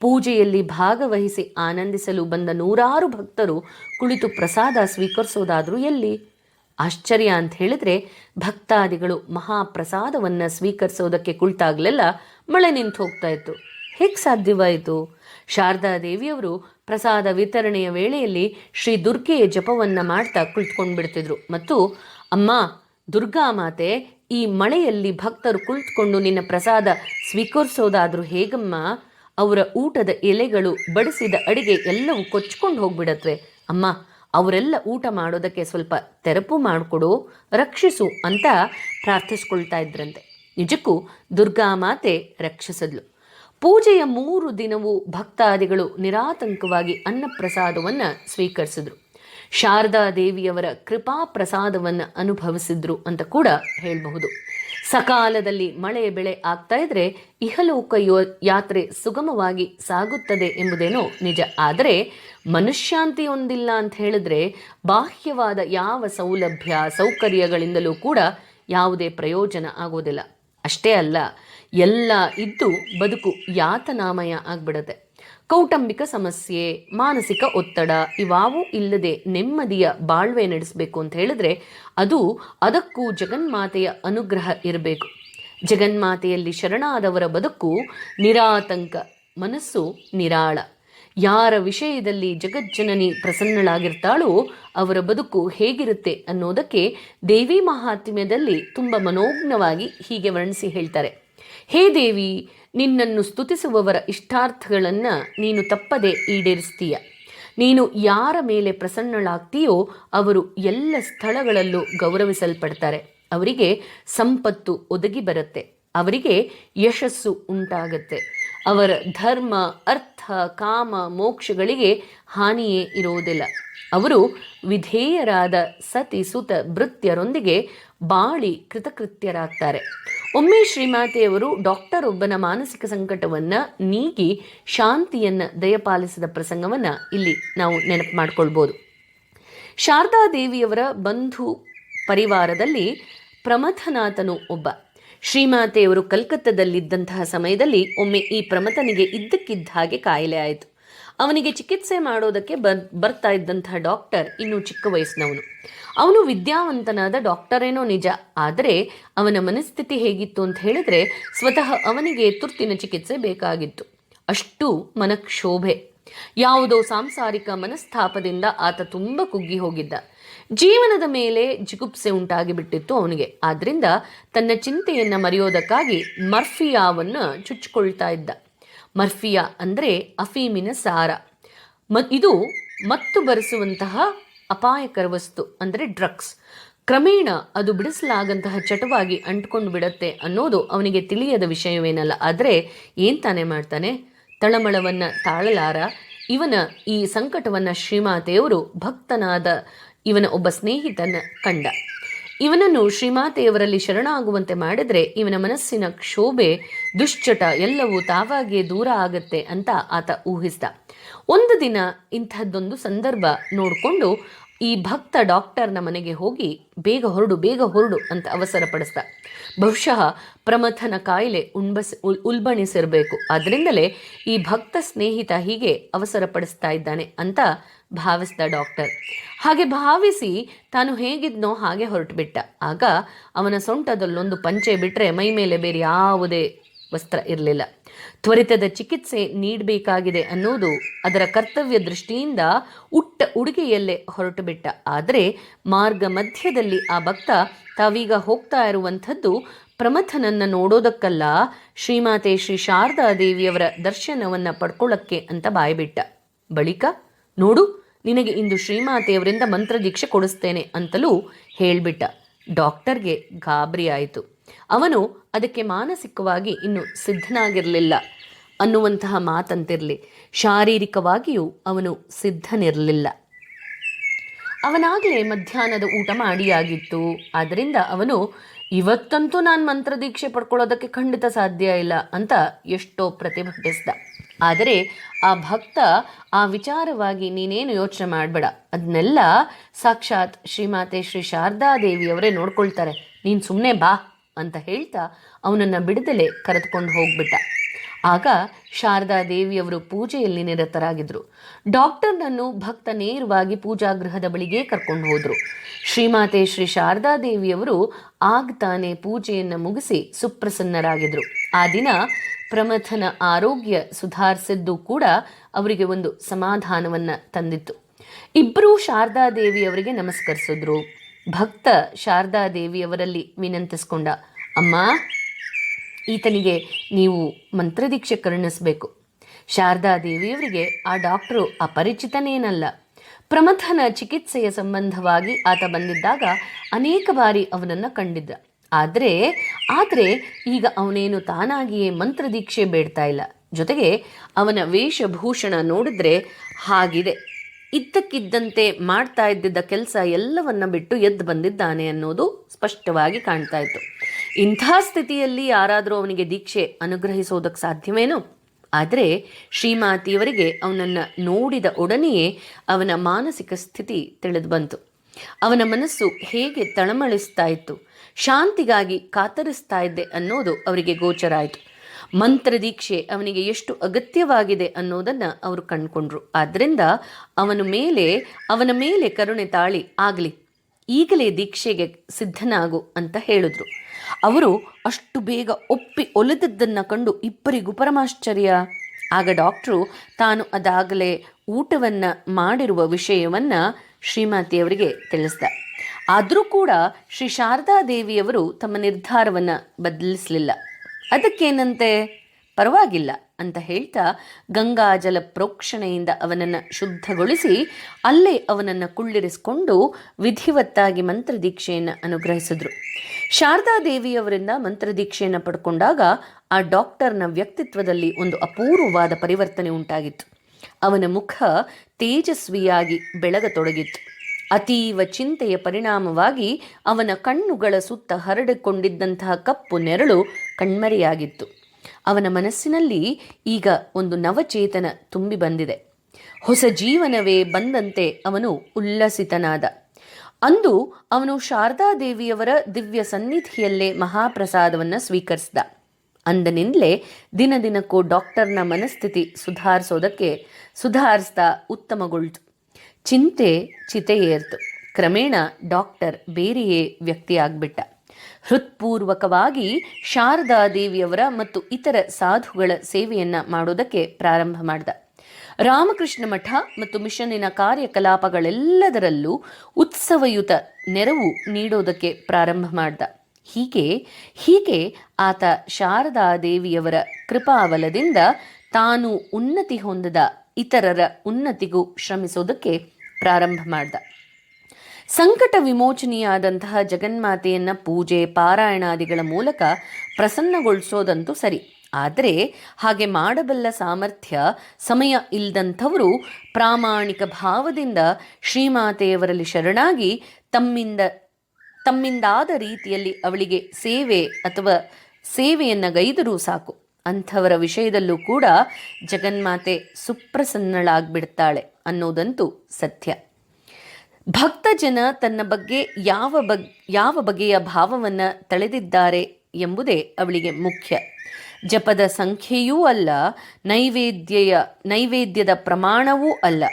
ಪೂಜೆಯಲ್ಲಿ ಭಾಗವಹಿಸಿ ಆನಂದಿಸಲು ಬಂದ ನೂರಾರು ಭಕ್ತರು ಕುಳಿತು ಪ್ರಸಾದ ಸ್ವೀಕರಿಸೋದಾದರೂ ಎಲ್ಲಿ? ಆಶ್ಚರ್ಯ ಅಂತ ಹೇಳಿದ್ರೆ ಭಕ್ತಾದಿಗಳು ಮಹಾಪ್ರಸಾದವನ್ನು ಸ್ವೀಕರಿಸೋದಕ್ಕೆ ಕುಳಿತಾಗ್ಲೆಲ್ಲ ಮಳೆ ನಿಂತು ಹೋಗ್ತಾ ಇತ್ತು. ಹೇಗೆ ಸಾಧ್ಯವಾಯಿತು? ಶಾರದಾ ದೇವಿಯವರು ಪ್ರಸಾದ ವಿತರಣೆಯ ವೇಳೆಯಲ್ಲಿ ಶ್ರೀ ದುರ್ಗೆಯ ಜಪವನ್ನು ಮಾಡ್ತಾ ಕುಳಿತುಕೊಂಡು ಬಿಡ್ತಿದ್ರು ಮತ್ತು, ಅಮ್ಮ, ದುರ್ಗಾ ಮಾತೆ, ಈ ಮಳೆಯಲ್ಲಿ ಭಕ್ತರು ಕುಳಿತುಕೊಂಡು ನಿನ್ನ ಪ್ರಸಾದ ಸ್ವೀಕರಿಸೋದಾದ್ರೂ ಹೇಗಮ್ಮ? ಅವರ ಊಟದ ಎಲೆಗಳು ಬಡಿಸಿದ ಅಡಿಗೆ ಎಲ್ಲವೂ ಕೊಚ್ಕೊಂಡು ಹೋಗ್ಬಿಡತ್ವೆ. ಅಮ್ಮ, ಅವರೆಲ್ಲ ಊಟ ಮಾಡೋದಕ್ಕೆ ಸ್ವಲ್ಪ ತೆರಪು ಮಾಡಿಕೊಡು, ರಕ್ಷಿಸು ಅಂತ ಪ್ರಾರ್ಥಿಸ್ಕೊಳ್ತಾ ಇದ್ರಂತೆ. ನಿಜಕ್ಕೂ ದುರ್ಗಾ ಮಾತೆ ರಕ್ಷಿಸಿದ್ಲು. ಪೂಜೆಯ ಮೂರು ದಿನವೂ ಭಕ್ತಾದಿಗಳು ನಿರಾತಂಕವಾಗಿ ಅನ್ನಪ್ರಸಾದವನ್ನು ಸ್ವೀಕರಿಸಿದ್ರು. ಶಾರದಾ ದೇವಿಯವರ ಕೃಪಾ ಪ್ರಸಾದವನ್ನು ಅನುಭವಿಸಿದ್ರು ಅಂತ ಕೂಡ ಹೇಳಬಹುದು. ಸಕಾಲದಲ್ಲಿ ಮಳೆ ಬೆಳೆ ಆಗ್ತಾ ಇದ್ರೆ ಇಹಲೋಕ ಯೋ ಯಾತ್ರೆ ಸುಗಮವಾಗಿ ಸಾಗುತ್ತದೆ ಎಂಬುದೇನೋ ನಿಜ. ಆದರೆ ಮನುಷ್ಯಾಂತಿ ಹೊಂದಿಲ್ಲ ಅಂತ ಹೇಳಿದ್ರೆ ಬಾಹ್ಯವಾದ ಯಾವ ಸೌಲಭ್ಯ, ಸೌಕರ್ಯಗಳಿಂದಲೂ ಕೂಡ ಯಾವುದೇ ಪ್ರಯೋಜನ ಆಗೋದಿಲ್ಲ. ಅಷ್ಟೇ ಅಲ್ಲ, ಎಲ್ಲ ಇದ್ದು ಬದುಕು ಯಾತನಾಮಯ ಆಗ್ಬಿಡತ್ತೆ. ಕೌಟುಂಬಿಕ ಸಮಸ್ಯೆ, ಮಾನಸಿಕ ಒತ್ತಡ ಇವಾವು ಇಲ್ಲದೆ ನೆಮ್ಮದಿಯ ಬಾಳ್ವೆ ನಡೆಸಬೇಕು ಅಂತ ಹೇಳಿದ್ರೆ ಅದು ಅದಕ್ಕೂ ಜಗನ್ಮಾತೆಯ ಅನುಗ್ರಹ ಇರಬೇಕು. ಜಗನ್ಮಾತೆಯಲ್ಲಿ ಶರಣಾದವರ ಬದುಕು ನಿರಾತಂಕ, ಮನಸ್ಸು ನಿರಾಳ. ಯಾರ ವಿಷಯದಲ್ಲಿ ಜಗಜ್ಜನನಿ ಪ್ರಸನ್ನಳಾಗಿರ್ತಾಳೋ ಅವರ ಬದುಕು ಹೇಗಿರುತ್ತೆ ಅನ್ನೋದಕ್ಕೆ ದೇವಿ ಮಹಾತ್ಮ್ಯದಲ್ಲಿ ತುಂಬ ಮನೋಜ್ಞವಾಗಿ ಹೀಗೆ ವರ್ಣಿಸಿ ಹೇಳ್ತಾರೆ. ಹೇ ದೇವಿ ನಿನ್ನನ್ನು ಸ್ತುತಿಸುವವರ ಇಷ್ಟಾರ್ಥಗಳನ್ನು ನೀನು ತಪ್ಪದೆ ಈಡೇರಿಸ್ತೀಯ. ನೀನು ಯಾರ ಮೇಲೆ ಪ್ರಸನ್ನಳಾಗ್ತೀಯೋ ಅವರು ಎಲ್ಲ ಸ್ಥಳಗಳಲ್ಲೂ ಗೌರವಿಸಲ್ಪಡ್ತಾರೆ. ಅವರಿಗೆ ಸಂಪತ್ತು ಒದಗಿ ಬರುತ್ತೆ. ಅವರಿಗೆ ಯಶಸ್ಸು ಉಂಟಾಗತ್ತೆ. ಅವರ ಧರ್ಮ, ಅರ್ಥ, ಕಾಮ, ಮೋಕ್ಷಗಳಿಗೆ ಹಾನಿಯೇ ಇರುವುದಿಲ್ಲ ಅವರು ವಿಧೇಯರಾದ ಸತಿ ಸುತ ಭೃತ್ಯರೊಂದಿಗೆ ಬಾಳಿ ಕೃತಕೃತ್ಯರಾಗ್ತಾರೆ. ಒಮ್ಮೆ ಶ್ರೀಮಾತೆಯವರು ಡಾಕ್ಟರ್ ಒಬ್ಬನ ಮಾನಸಿಕ ಸಂಕಟವನ್ನು ನೀಗಿ ಶಾಂತಿಯನ್ನು ದಯಪಾಲಿಸಿದ ಪ್ರಸಂಗವನ್ನು ಇಲ್ಲಿ ನಾವು ನೆನಪು ಮಾಡ್ಕೊಳ್ಬೋದು. ಶಾರದಾ ದೇವಿಯವರ ಬಂಧು ಪರಿವಾರದಲ್ಲಿ ಪ್ರಮಥನಾಥನು ಒಬ್ಬ. ಶ್ರೀಮಾತೆಯವರು ಕಲ್ಕತ್ತದಲ್ಲಿದ್ದಂತಹ ಸಮಯದಲ್ಲಿ ಒಮ್ಮೆ ಈ ಪ್ರಮಥನಿಗೆ ಇದ್ದಕ್ಕಿದ್ದ ಹಾಗೆ ಕಾಯಿಲೆ ಆಯಿತು. ಅವನಿಗೆ ಚಿಕಿತ್ಸೆ ಮಾಡೋದಕ್ಕೆ ಬರ್, ಬರ್ತಾ ಇದ್ದಂತಹ ಡಾಕ್ಟರ್ ಇನ್ನೂ ಚಿಕ್ಕ ವಯಸ್ಸಿನವನು. ಅವನು ವಿದ್ಯಾವಂತನಾದ ಡಾಕ್ಟರೇನೋ ನಿಜ, ಆದರೆ ಅವನ ಮನಸ್ಥಿತಿ ಹೇಗಿತ್ತು ಅಂತ ಹೇಳಿದ್ರೆ ಸ್ವತಃ ಅವನಿಗೆ ತುರ್ತಿನ ಚಿಕಿತ್ಸೆ ಬೇಕಾಗಿತ್ತು. ಅಷ್ಟು ಮನಕ್ಷೋಭೆ. ಯಾವುದೋ ಸಾಂಸಾರಿಕ ಮನಸ್ತಾಪದಿಂದ ಆತ ತುಂಬ ಕುಗ್ಗಿ ಹೋಗಿದ್ದ. ಜೀವನದ ಮೇಲೆ ಜಿಗುಪ್ಸೆ ಉಂಟಾಗಿ ಬಿಟ್ಟಿತ್ತು ಅವನಿಗೆ. ಆದ್ರಿಂದ ತನ್ನ ಚಿಂತೆಯನ್ನು ಮರೆಯೋದಕ್ಕಾಗಿ ಮರ್ಫಿಯಾವನ್ನು ಚುಚ್ಚಿಕೊಳ್ತಾ ಇದ್ದ. ಮರ್ಫಿಯಾ ಅಂದರೆ ಅಫೀಮಿನ ಸಾರ. ಮ ಇದು ಮತ್ತು ಬರೆಸುವಂತಹ ಅಪಾಯಕರ ವಸ್ತು ಅಂದರೆ ಡ್ರಗ್ಸ್. ಕ್ರಮೇಣ ಅದು ಬಿಡಿಸಲಾಗಂತಹ ಚಟವಾಗಿ ಅಂಟ್ಕೊಂಡು ಬಿಡತ್ತೆ ಅನ್ನೋದು ಅವನಿಗೆ ತಿಳಿಯದ ವಿಷಯವೇನಲ್ಲ, ಆದರೆ ಏನು ತಾನೇ ಮಾಡ್ತಾನೆ? ತಳಮಳವನ್ನು ತಾಳಲಾರ? ಇವನ ಈ ಸಂಕಟವನ್ನು ಶ್ರೀಮಾತೆಯವರು ಭಕ್ತನಾದ ಇವನ ಒಬ್ಬ ಸ್ನೇಹಿತನ ಕಂಡ. ಇವನನ್ನು ಶ್ರೀಮಾತೆಯವರಲ್ಲಿ ಶರಣಾಗುವಂತೆ ಮಾಡಿದ್ರೆ ಇವನ ಮನಸ್ಸಿನ ಕ್ಷೋಭೆ, ದುಶ್ಚಟ ಎಲ್ಲವೂ ತಾವಾಗಿಯೇ ದೂರ ಆಗತ್ತೆ ಅಂತ ಆತ ಊಹಿಸ್ದ. ಒಂದು ದಿನ ಇಂಥದ್ದೊಂದು ಸಂದರ್ಭ ನೋಡಿಕೊಂಡು ಈ ಭಕ್ತ ಡಾಕ್ಟರ್ನ ಮನೆಗೆ ಹೋಗಿ ಬೇಗ ಹೊರಡು ಬೇಗ ಹೊರಡು ಅಂತ ಅವಸರ ಪಡಿಸ್ದ. ಬಹುಶಃ ಪ್ರಮಥನ ಕಾಯಿಲೆ ಉಣ್ಬಸ್ ಉಲ್ ಉಲ್ಬಣಿಸಿರಬೇಕು. ಆದ್ದರಿಂದಲೇ ಈ ಭಕ್ತ ಸ್ನೇಹಿತ ಹೀಗೆ ಅವಸರ ಪಡಿಸ್ತಾ ಇದ್ದಾನೆ ಅಂತ ಭಾವಿಸ್ದ ಡಾಕ್ಟರ್. ಹಾಗೆ ಭಾವಿಸಿ ತಾನು ಹೇಗಿದ್ನೋ ಹಾಗೆ ಹೊರಟುಬಿಟ್ಟ. ಆಗ ಅವನ ಸೊಂಟದಲ್ಲೊಂದು ಪಂಚೆ ಬಿಟ್ಟರೆ ಮೈ ಮೇಲೆ ಬೇರೆ ಯಾವುದೇ ವಸ್ತ್ರ ಇರಲಿಲ್ಲ. ತ್ವರಿತದ ಚಿಕಿತ್ಸೆ ನೀಡಬೇಕಾಗಿದೆ ಅನ್ನೋದು ಅದರ ಕರ್ತವ್ಯ ದೃಷ್ಟಿಯಿಂದ ಉಟ್ಟ ಉಡುಗೆಯಲ್ಲೇ ಹೊರಟು ಬಿಟ್ಟ ಆದರೆ ಮಾರ್ಗ ಮಧ್ಯದಲ್ಲಿ ಆ ಭಕ್ತ ತಾವೀಗ ಹೋಗ್ತಾ ಇರುವಂಥದ್ದು ಪ್ರಮಥನನ್ನು ನೋಡೋದಕ್ಕಲ್ಲ, ಶ್ರೀಮಾತೆ ಶ್ರೀ ಶಾರದಾ ದೇವಿಯವರ ದರ್ಶನವನ್ನು ಪಡ್ಕೊಳ್ಳೋಕ್ಕೆ ಅಂತ ಬಾಯ್ಬಿಟ್ಟ. ಬಳಿಕ ನೋಡು ನಿನಗೆ ಇಂದು ಶ್ರೀಮಾತೆಯವರಿಂದ ಮಂತ್ರದೀಕ್ಷೆ ಕೊಡಿಸ್ತೇನೆ ಅಂತಲೂ ಹೇಳಿಬಿಟ್ಟ. ಡಾಕ್ಟರ್ಗೆ ಗಾಬರಿ ಆಯಿತು. ಅವನು ಅದಕ್ಕೆ ಮಾನಸಿಕವಾಗಿ ಇನ್ನು ಸಿದ್ಧನಾಗಿರಲಿಲ್ಲ. ಅನ್ನುವಂತಹ ಮಾತಂತಿರಲಿ. ಶಾರೀರಿಕವಾಗಿಯೂ ಅವನು ಸಿದ್ಧನಿರಲಿಲ್ಲ. ಅವನಾಗಲೇ ಮಧ್ಯಾಹ್ನದ ಊಟ ಮಾಡಿಯಾಗಿತ್ತು. ಆದ್ದರಿಂದ ಅವನು, ಇವತ್ತಂತೂ ನಾನು ಮಂತ್ರದೀಕ್ಷೆ ಪಡ್ಕೊಳ್ಳೋದಕ್ಕೆ ಖಂಡಿತ ಸಾಧ್ಯ ಇಲ್ಲ ಅಂತ ಎಷ್ಟೋ ಪ್ರತಿಭಟಿಸ್ದ. ಆದರೆ ಆ ಭಕ್ತ ಆ ವಿಚಾರವಾಗಿ ನೀನೇನು ಯೋಚನೆ ಮಾಡಬೇಡ. ಅದನ್ನೆಲ್ಲ ಸಾಕ್ಷಾತ್ ಶ್ರೀಮಾತೆ ಶ್ರೀ ಶಾರದಾದೇವಿಯವರೇ ನೋಡ್ಕೊಳ್ತಾರೆ. ನೀನು ಸುಮ್ಮನೆ ಬಾ ಅಂತ ಹೇಳ್ತಾ ಅವನನ್ನು ಬಿಡದಲೆ ಕರೆದುಕೊಂಡು ಹೋಗ್ಬಿಟ್ಟ. ಆಗ ಶಾರದಾ ದೇವಿಯವರು ಪೂಜೆಯಲ್ಲಿ ನಿರತರಾಗಿದ್ರು. ಡಾಕ್ಟರ್ನನ್ನು ಭಕ್ತ ನೇರವಾಗಿ ಪೂಜಾಗೃಹದ ಬಳಿಗೆ ಕರ್ಕೊಂಡು ಹೋದರು. ಶ್ರೀಮಾತೆ ಶ್ರೀ ಶಾರದಾ ದೇವಿಯವರು ಆಗ ತಾನೇ ಪೂಜೆಯನ್ನು ಮುಗಿಸಿ ಸುಪ್ರಸನ್ನರಾಗಿದ್ರು. ಆ ದಿನ ಪ್ರಮಥನ ಆರೋಗ್ಯ ಸುಧಾರಿಸಿದ್ದು ಕೂಡ ಅವರಿಗೆ ಒಂದು ಸಮಾಧಾನವನ್ನ ತಂದಿತ್ತು. ಇಬ್ಬರೂ ಶಾರದಾ ದೇವಿಯವರಿಗೆ ನಮಸ್ಕರಿಸಿದ್ರು. ಭಕ್ತ ಶಾರದಾ ದೇವಿಯವರಲ್ಲಿ ವಿನಂತಿಸ್ಕೊಂಡ, ಅಮ್ಮ, ಈತನಿಗೆ ನೀವು ಮಂತ್ರದೀಕ್ಷೆ ಕರುಣಿಸಬೇಕು. ಶಾರದಾದೇವಿಯವರಿಗೆ ಆ ಡಾಕ್ಟರು ಅಪರಿಚಿತನೇನಲ್ಲ. ಪ್ರಮಥನ ಚಿಕಿತ್ಸೆಯ ಸಂಬಂಧವಾಗಿ ಆತ ಬಂದಿದ್ದಾಗ ಅನೇಕ ಬಾರಿ ಅವನನ್ನು ಕಂಡಿದ್ದ. ಆದರೆ ಆದರೆ ಈಗ ಅವನೇನು ತಾನಾಗಿಯೇ ಮಂತ್ರದೀಕ್ಷೆ ಬೇಡ್ತಾ ಇಲ್ಲ. ಜೊತೆಗೆ ಅವನ ವೇಷಭೂಷಣ ನೋಡಿದ್ರೆ ಹಾಗಿದೆ. ಇದ್ದಕ್ಕಿದ್ದಂತೆ ಮಾಡ್ತಾ ಇದ್ದಿದ್ದ ಕೆಲಸ ಎಲ್ಲವನ್ನ ಬಿಟ್ಟು ಎದ್ದು ಬಂದಿದ್ದಾನೆ ಅನ್ನೋದು ಸ್ಪಷ್ಟವಾಗಿ ಕಾಣ್ತಾ ಇತ್ತು. ಇಂಥ ಸ್ಥಿತಿಯಲ್ಲಿ ಯಾರಾದರೂ ಅವನಿಗೆ ದೀಕ್ಷೆ ಅನುಗ್ರಹಿಸೋದಕ್ಕೆ ಸಾಧ್ಯವೇನೋ? ಆದರೆ ಶ್ರೀಮಾತಿಯವರಿಗೆ ಅವನನ್ನು ನೋಡಿದ ಒಡನೆಯೇ ಅವನ ಮಾನಸಿಕ ಸ್ಥಿತಿ ತಿಳಿದು ಬಂತು. ಅವನ ಮನಸ್ಸು ಹೇಗೆ ತಳಮಳಿಸ್ತಾ ಇತ್ತು? ಶಾಂತಿಗಾಗಿ ಕಾತರಿಸ್ತಾ ಇದ್ದೆ ಅನ್ನೋದು ಅವರಿಗೆ ಗೋಚರ ಆಯಿತು. ಮಂತ್ರದೀಕ್ಷೆ ಅವನಿಗೆ ಎಷ್ಟು ಅಗತ್ಯವಾಗಿದೆ ಅನ್ನೋದನ್ನು ಅವರು ಕಂಡುಕೊಂಡ್ರು. ಆದ್ದರಿಂದ ಅವನ ಮೇಲೆ ಅವನ ಮೇಲೆ ಕರುಣೆ ತಾಳಿ, ಆಗಲಿ, ಈಗಲೇ ದೀಕ್ಷೆಗೆ ಸಿದ್ಧನಾಗು ಅಂತ ಹೇಳಿದ್ರು. ಅವರು ಅಷ್ಟು ಬೇಗ ಒಪ್ಪಿ ಒಲಿದದ್ದನ್ನು ಕಂಡು ಇಬ್ಬರಿಗೂ ಪರಮಾಶ್ಚರ್ಯ. ಆಗ ಡಾಕ್ಟ್ರು ತಾನು ಅದಾಗಲೇ ಊಟವನ್ನು ಮಾಡಿರುವ ವಿಷಯವನ್ನು ಶ್ರೀಮಾತಿಯವರಿಗೆ ತಿಳಿಸ್ದ. ಆದರೂ ಕೂಡ ಶ್ರೀ ಶಾರದಾ ದೇವಿಯವರು ತಮ್ಮ ನಿರ್ಧಾರವನ್ನು ಬದಲಿಸಲಿಲ್ಲ. ಅದಕ್ಕೇನಂತೆ? ಪರವಾಗಿಲ್ಲ ಅಂತ ಹೇಳ್ತಾ ಗಂಗಾಜಲ ಪ್ರೋಕ್ಷಣೆಯಿಂದ ಅವನನ್ನು ಶುದ್ಧಗೊಳಿಸಿ ಅಲ್ಲೇ ಅವನನ್ನು ಕುಳ್ಳಿರಿಸಿಕೊಂಡು ವಿಧಿವತ್ತಾಗಿ ಮಂತ್ರದೀಕ್ಷೆಯನ್ನು ಅನುಗ್ರಹಿಸಿದ್ರು. ಶಾರದಾದೇವಿಯವರಿಂದ ಮಂತ್ರದೀಕ್ಷೆಯನ್ನು ಪಡ್ಕೊಂಡಾಗ ಆ ಡಾಕ್ಟರ್ನ ವ್ಯಕ್ತಿತ್ವದಲ್ಲಿ ಒಂದು ಅಪೂರ್ವವಾದ ಪರಿವರ್ತನೆ ಉಂಟಾಗಿತ್ತು. ಅವನ ಮುಖ ತೇಜಸ್ವಿಯಾಗಿ ಬೆಳಗತೊಡಗಿತ್ತು. ಅತೀವ ಚಿಂತೆಯ ಪರಿಣಾಮವಾಗಿ ಅವನ ಕಣ್ಣುಗಳ ಸುತ್ತ ಹರಡಿಕೊಂಡಿದ್ದಂತಹ ಕಪ್ಪು ನೆರಳು ಕಣ್ಮರೆಯಾಗಿತ್ತು. ಅವನ ಮನಸ್ಸಿನಲ್ಲಿ ಈಗ ಒಂದು ನವಚೇತನ ತುಂಬಿ ಬಂದಿದೆ. ಹೊಸ ಜೀವನವೇ ಬಂದಂತೆ ಅವನು ಉಲ್ಲಸಿತನಾದ. ಅಂದು ಅವನು ಶಾರದಾದೇವಿಯವರ ದಿವ್ಯ ಸನ್ನಿಧಿಯಲ್ಲೇ ಮಹಾಪ್ರಸಾದವನ್ನು ಸ್ವೀಕರಿಸಿದ. ಅಂದನಿಂದಲೇ ದಿನ ದಿನಕ್ಕೂ ಡಾಕ್ಟರ್ನ ಮನಸ್ಥಿತಿ ಸುಧಾರಿಸೋದಕ್ಕೆ ಸುಧಾರಿಸ್ತಾ ಉತ್ತಮಗೊಳ್ತು. ಚಿಂತೆ ಚಿತೆಯೇರ್ತು. ಕ್ರಮೇಣ ಡಾಕ್ಟರ್ ಬೇರೆಯೇ ವ್ಯಕ್ತಿಯಾಗ್ಬಿಟ್ಟ. ಹೃತ್ಪೂರ್ವಕವಾಗಿ ಶಾರದಾ ದೇವಿಯವರ ಮತ್ತು ಇತರ ಸಾಧುಗಳ ಸೇವೆಯನ್ನ ಮಾಡೋದಕ್ಕೆ ಪ್ರಾರಂಭ ಮಾಡಿದ. ರಾಮಕೃಷ್ಣ ಮಠ ಮತ್ತು ಮಿಷನ್ನಿನ ಕಾರ್ಯಕಲಾಪಗಳೆಲ್ಲದರಲ್ಲೂ ಉತ್ಸವಯುತ ನೆರವು ನೀಡೋದಕ್ಕೆ ಪ್ರಾರಂಭ ಮಾಡ್ದ. ಹೀಗೆ ಹೀಗೆ ಆತ ಶಾರದಾ ದೇವಿಯವರ ಕೃಪಾವಲದಿಂದ ತಾನು ಉನ್ನತಿ ಹೊಂದದ ಇತರರ ಉನ್ನತಿಗೂ ಶ್ರಮಿಸೋದಕ್ಕೆ ಪ್ರಾರಂಭ ಮಾಡಿದ. ಸಂಕಟ ವಿಮೋಚನೆಯಾದಂತಹ ಜಗನ್ಮಾತೆಯನ್ನ ಪೂಜೆ, ಪಾರಾಯಣಾದಿಗಳ ಮೂಲಕ ಪ್ರಸನ್ನಗೊಳಿಸೋದಂತೂ ಸರಿ. ಆದರೆ ಹಾಗೆ ಮಾಡಬಲ್ಲ ಸಾಮರ್ಥ್ಯ, ಸಮಯ ಇಲ್ಲದಂಥವರು ಪ್ರಾಮಾಣಿಕ ಭಾವದಿಂದ ಶ್ರೀಮಾತೆಯವರಲ್ಲಿ ಶರಣಾಗಿ ತಮ್ಮಿಂದ, ತಮ್ಮಿಂದಾದ ರೀತಿಯಲ್ಲಿ ಅವಳಿಗೆ ಸೇವೆ ಅಥವಾ ಸೇವೆಯನ್ನು ಗೈದರೂ ಸಾಕು. ಅಂಥವರ ವಿಷಯದಲ್ಲೂ ಕೂಡ ಜಗನ್ಮಾತೆ ಸುಪ್ರಸನ್ನಳಾಗ್ಬಿಡ್ತಾಳೆ ಅನ್ನೋದಂತೂ ಸತ್ಯ. ಭಕ್ತ ಜನ ತನ್ನ ಬಗ್ಗೆ ಯಾವ ಬಗ್, ಯಾವ ಬಗೆಯ ಭಾವವನ್ನು ತಳೆದಿದ್ದಾರೆ ಎಂಬುದೇ ಅವಳಿಗೆ ಮುಖ್ಯ. ಜಪದ ಸಂಖ್ಯೆಯೂ ಅಲ್ಲ, ನೈವೇದ್ಯಯ, ನೈವೇದ್ಯದ ಪ್ರಮಾಣವೂ ಅಲ್ಲ.